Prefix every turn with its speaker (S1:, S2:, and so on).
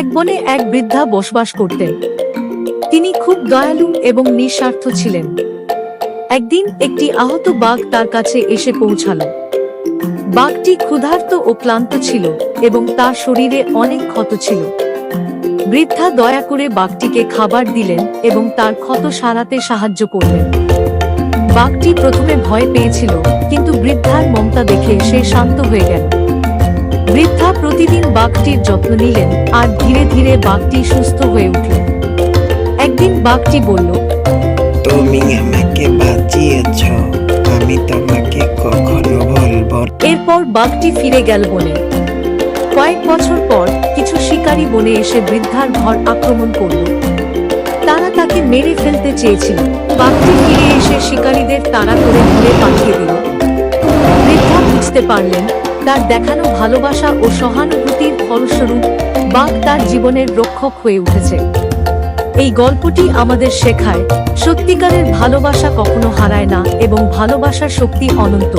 S1: এক বনে এক বৃদ্ধা বসবাস করতেন তিনি খুব দয়ালু এবং নিঃস্বার্থ ছিলেন। একদিন একটি আহত বাঘ তার কাছে এসে পৌঁছালো। বাঘটি ক্ষুধার্ত ও ক্লান্ত ছিল এবং তার শরীরে অনেক ক্ষত ছিল। বৃদ্ধা দয়া করে বাঘটিকে খাবার দিলেন এবং তার ক্ষত সারাতে সাহায্য করলেন। বাঘটি প্রথমে ভয় পেয়েছিল, কিন্তু বৃদ্ধার মমতা দেখে সে শান্ত হয়ে গেল। বৃদ্ধা প্রতিদিন বাঘটির যত্ন নিলেন আর ধীরে ধীরে বাঘটি সুস্থ হয়ে উঠল একদিন বাঘটি বলল
S2: তুমি আমাকে বাঁচিয়েছ আমি তোমাকে কখনো ভুলব
S1: এরপর বাঘটি ফিরে গেল বনে। কয়েক বছর পর কিছু শিকারী বনে এসে বৃদ্ধার ঘর আক্রমণ করল। তারা তাকে মেরে ফেলতে চেয়েছিল। বাঘটি ফিরে এসে শিকারীদের তাড়া করে দূরে পাঠিয়ে দিল। বৃদ্ধা বুঝতে পারলেন তার দেখানো ভালোবাসা ও সহানুভূতির ফলস্বরূপ বাঘ তার জীবনের রক্ষক হয়ে উঠেছে। এই গল্পটি আমাদের শেখায়, সত্যিকারের ভালোবাসা কখনো হারায় না এবং ভালোবাসার শক্তি অনন্ত।